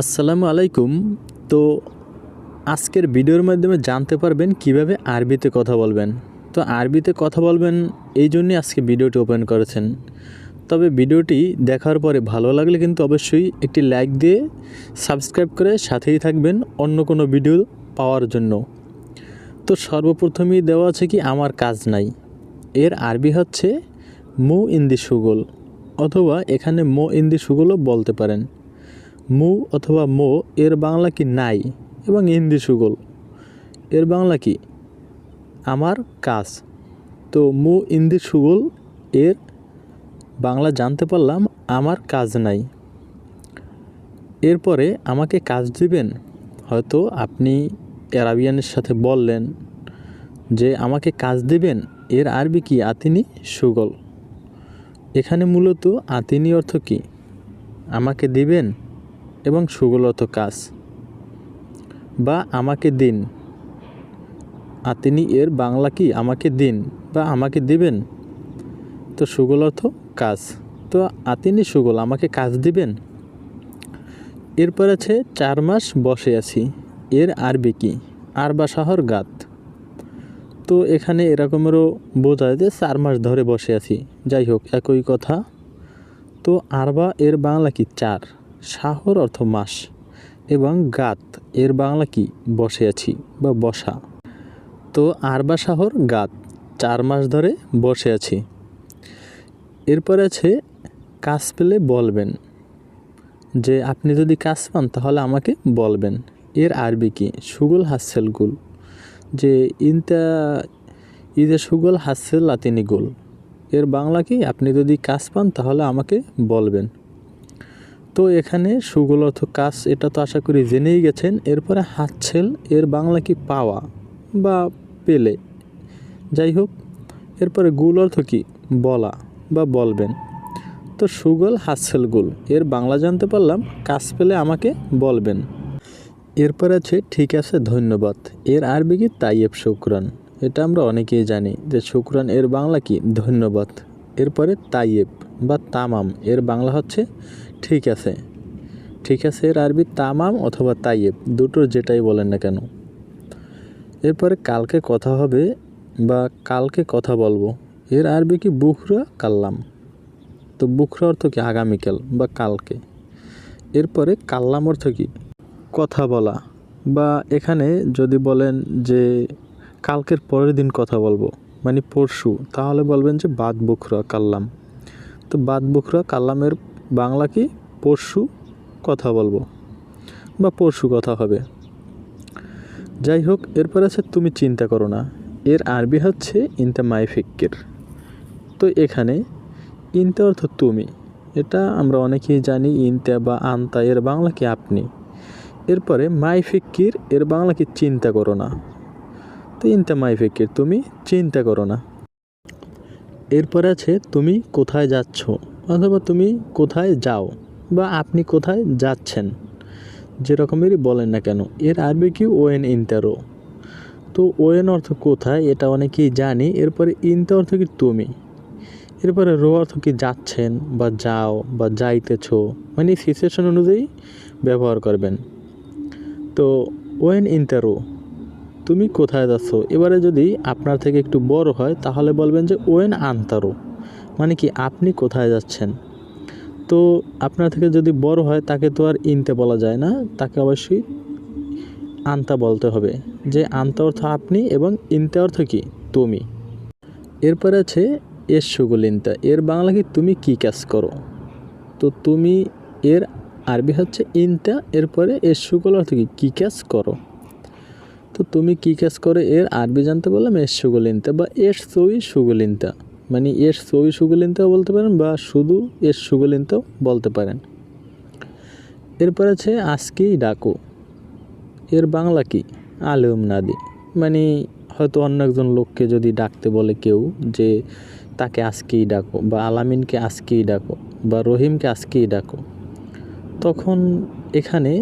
আসসালামু আলাইকুম। তো আজকের ভিডিওর মাধ্যমে জানতে পারবেন কীভাবে আরবিতে কথা বলবেন। তো আরবিতে কথা বলবেন এই জন্যই আজকে ভিডিওটি ওপেন করেছেন। তবে ভিডিওটি দেখার পরে ভালো লাগলে কিন্তু অবশ্যই একটি লাইক দিয়ে সাবস্ক্রাইব করে সাথেই থাকবেন অন্য কোনো ভিডিও পাওয়ার জন্য। তো সর্বপ্রথমেই দেওয়া আছে কি, আমার কাজ নাই। এর আরবি হচ্ছে, মু ইন্দি সুগল, অথবা এখানে মো ইন্দি সুগলও বলতে পারেন। মু অথবা মো, এর বাংলা কি নাই এবং হিন্দি সুগল। এর বাংলা কি? আমার কাজ। তো মু ইন্দি সুগল, এর বাংলা জানতে পারলাম, আমার কাজ নাই। এরপরে আমাকে কাজ দিবেন। হয়তো আপনি অ্যারাবিয়ানের সাথে বললেন যে আমাকে কাজ দিবেন, এর আরবি কি? আতিনি সুগল। এখানে মূলত আতিনি অর্থ কি? আমাকে দিবেন এবং সুগলত কাজ। বা আমাকে দিন। আতিনি এর বাংলা কি? আমাকে দিন বা আমাকে দিবেন? তো সুগল অর্থ কাজ। তো আতিনি সুগল, আমাকে কাজ দিবেন? এরপর আছে, চার মাস বসে আছি। এর আরবি কি? আর বা শহর গাত। তো এখানে এরকমেরও বোঝায় যে চার মাস ধরে বসে আছি। যাই হোক, একই কথা। তো আরবা এর বাংলা কি? চার। শাহর অর্থ মাস এবং গাত, এর বাংলা কি? বসে আছি বা বসা। তো আরবা শাহর গাত, চার মাস ধরে বসে আছি। এরপর আছে, কাজ পেলে বলবেন। যে আপনি যদি কাজ পান, তাহলে আমাকে বলবেন। এর আরবি কি? সুগুল হাসেল গুল। যে ইনতা, ইদে সুগল হাসেল লাতিনি গুল। এর বাংলা কি? আপনি যদি কাজ পান, তাহলে আমাকে বলবেন। তো এখানে সুগল অর্থ কাজ, এটা তো আশা করি জেনেই গেছেন। এরপরে হাতছেল, এর বাংলা কি পাওয়া বা পেলে? যাই হোক, এরপরে গুল অর্থ কি? বলা বা বলবেন। তো সুগল, হাতছেল, গুল, এর বাংলা জানতে পারলাম, কাজ পেলে আমাকে বলবেন। এরপর আছে, ঠিক আছে, ধন্যবাদ। এর আরবি কি তাইয়েব শুক্রান? এটা আমরা অনেকেই জানি যে শুক্রান, এর বাংলা কি ধন্যবাদ। এরপরে তাইয়েব বা তামাম, এর বাংলা হচ্ছে ঠিক আছে। ঠিক আছে, এর আরবি তামাম অথবা তাইয়েব, দুটোর যেটাই বলেন না কেন। এরপরে কালকে কথা হবে বা কালকে কথা বলব। এর আরবি কি বুখরা, কাল্লাম? তো বুখরা অর্থ কি আগামীকাল বা কালকে? এরপরে কাল্লাম অর্থ কি? কথা বলা। বা এখানে যদি বলেন যে কালকের পরের দিন কথা বলব মানে পরশু, তাহলে বলবেন যে বাদ বুখরা, কাল্লাম। তো বাদ বুখরা, কাল্লামের বাংলা কি? পরশু কথা বলব বা পরশু কথা হবে। যাই হোক, এরপর আছে তুমি চিন্তা করো না। এর আরবি হচ্ছে ইনতা মাই ফিক্কির। তো এখানে ইনতা অর্থ তুমি। এটা আমরা অনেকেই জানি, ইনতা বা আন্তা, এর বাংলা কি আপনি? এরপরে মাই ফিক্কির, এর বাংলা কি চিন্তা করো না। তো ইনতা মাই ফিক্কির, তুমি চিন্তা করো না। এরপরে আছে তুমি কোথায় যাচ্ছ? অথবা তুমি কোথায় যাও বা আপনি কোথায় যাচ্ছেন, যেরকমেরই বলেন না কেন, এর আরবি কি ওয়েন ইন্টারো তো ওয়েন অর্থ কোথায় এটা অনেকেই জানি, এরপরে ইনতা অর্থ কি তুমি? এরপরে রো অর্থ কি যাচ্ছেন বা যাও বা যাইতেছো মানে সিচুয়েশন অনুযায়ী ব্যবহার করবেন। তো ওয়েন ইন্টারো তুমি কোথায় যাচ্ছ? এবারে যদি আপনার থেকে একটু বড় হয়, তাহলে বলবেন যে ওয়েন আন্তারো। মানে কি আপনি কোথায় যাচ্ছেন? তো আপনার থেকে যদি বড় হয় তাকে তো আর ইনতে বলা যায় না, তাকে অবশ্যই আনতা বলতে হবে। যে আন্তা অর্থ আপনি এবং ইনতে অর্থ কি? তুমি। এরপরে আছে এর সুগুল ইনতা। এর বাংলা কি তুমি কি কাজ করো? তো তুমি এর আরবি হচ্ছে ইনতা, এরপরে এর সুগুল অর্থ কি? কী কাজ করো? তো তুমি কী কাজ করো? এর আরবি জানতে বললাম এর সুগুল ইনতা বা এর সই সুগুল ইনতা। মানে এর সই সুগুল ইনতাও বলতে পারেন বা শুধু এর সুগুল ইনতাও বলতে পারেন। এরপর আছে আজকেই ডাকো। এর বাংলা কি? আলম নাদি। মানে হয়তো অন্য একজন লোককে যদি ডাকতে বলে কেউ যে তাকে আজকেই ডাকো বা আলামিনকে আজকেই ডাকো বা রহিমকে আজকেই ডাকো, তখন এখানে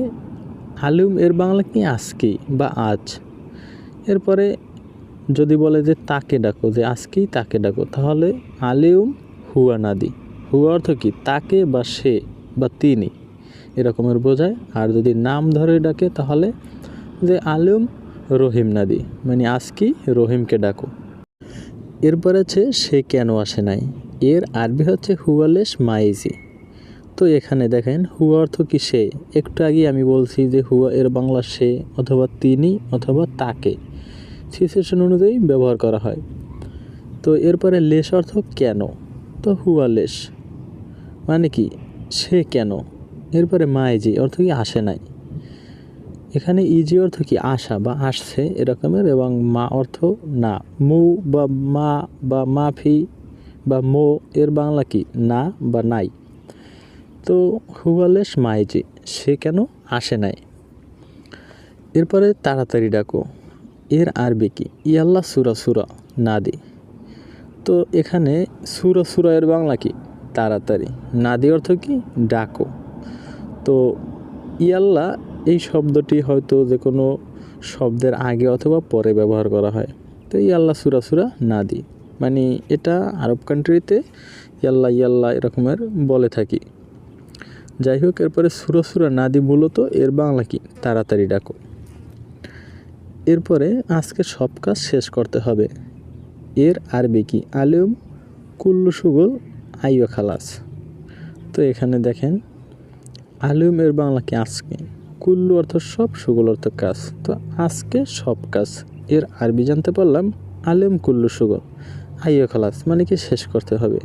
আলুম এর বাংলা কি? আজকেই বা আজ। এরপরে যদি বলে যে তাকে ডাকো, যে আজকেই তাকে ডাকো, তাহলে আলিউম হুয়া নাদি। হুয়া অর্থ কি? তাকে বা সে বা তিনি। এরকমের বোঝায়। আর যদি নাম ধরে ডাকে, তাহলে যে আলম রহিম নাদি মানে আজকি রহিমকে ডাকো। এরপর আছে, সে কেন আসে নাই? এর আরবি হচ্ছে হুয়ালেশ মাইজি। তো এখানে দেখেন, হুয়া অর্থ কি সে? একটু আগে আমি বলছি যে হুয়া এর বাংলা সে অথবা তিনি অথবা তাকে। সিচুয়েশন অনুযায়ী ব্যবহার করা হয়। তো এরপরে লেশ অর্থ কেন? তো হুয়া লেশ। মানে কি? সে কেন? এরপরে মাইজি অর্থ কি আসে নাই। এখানে ইজি অর্থ কি? আসা বা আসছে এরকমের এবং মা অর্থ না। মু বা মা বা মাফি বা মো, এর বাংলা কি? না বা নাই। তো হুয়ালেশ মাইজি সে কেন? আসে নাই। এরপরে তাড়াতাড়ি ডাকো। এর আরবি কি? ইয়াল্লা সুরা সুরা, নাদি। তো এখানে সুরা সুরা এর বাংলা কি? তাড়াতাড়ি। নাদি অর্থ কি? ডাকো। তো ইয়াল্লা এই শব্দটি হয়তো যে কোনো শব্দের আগে অথবা পরে ব্যবহার করা হয়। তো ইয়াল্লা সুরা সুরা, নাদি। মানে এটা আরব কান্ট্রিতে ইয়াল্লা ইয়াল্লা এরকমের বলে থাকি। যাই হোক, এরপরে সুরা সুরা, নাদি মূলত এর বাংলা কি? তাড়াতাড়ি ডাকো। এরপরে আজকে সব কাজ শেষ করতে হবে। এর আরবি কি? আলিম, কুল্লু সুগল আইও খালাস। তো এখানে দেখেন, আলিম এর বাংলা কি আজকে? কুল্লু অর্থ সব, সুগল অর্থ কাজ। তো আজকে সব কাজ। এর আরবি জানতে পারলাম, আলিম, কুল্লু, সুগল আইও খালাস মানে কি শেষ করতে হবে?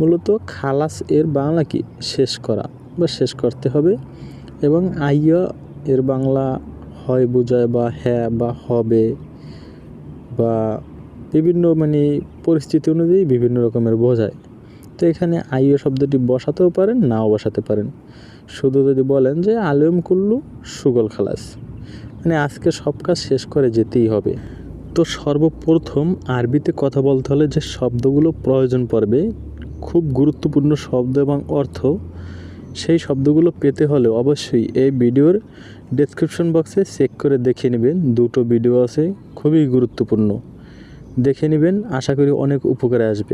মূলত খালাস এর বাংলা কি? শেষ করা বা শেষ করতে হবে এবং আইয়া এর বাংলা হয়, বোঝায় বা হ্যাঁ বা হবে বা বিভিন্ন মানে পরিস্থিতি অনুযায়ী বিভিন্ন রকমের বোঝায়। তো এখানে আইয় শব্দটি বসাতেও পারেন, নাও বসাতে পারেন। শুধু যদি বলেন যে আলম কুল্লু সুগল খালাস। মানে আজকে সব কাজ শেষ করে যেতেই হবে। তো সর্বপ্রথম আরবিতে কথা বলতে হলে যে শব্দগুলো প্রয়োজন পড়বে, খুব গুরুত্বপূর্ণ শব্দ এবং অর্থ সেই শব্দগুলো পেতে হলে অবশ্যই এই ভিডিওর ডেসক্রিপশন বক্সে চেক করে দেখে নেবেন। দুটো ভিডিও আছে, খুবই গুরুত্বপূর্ণ। দেখে নেবেন, আশা করি অনেক উপকারে আসবে।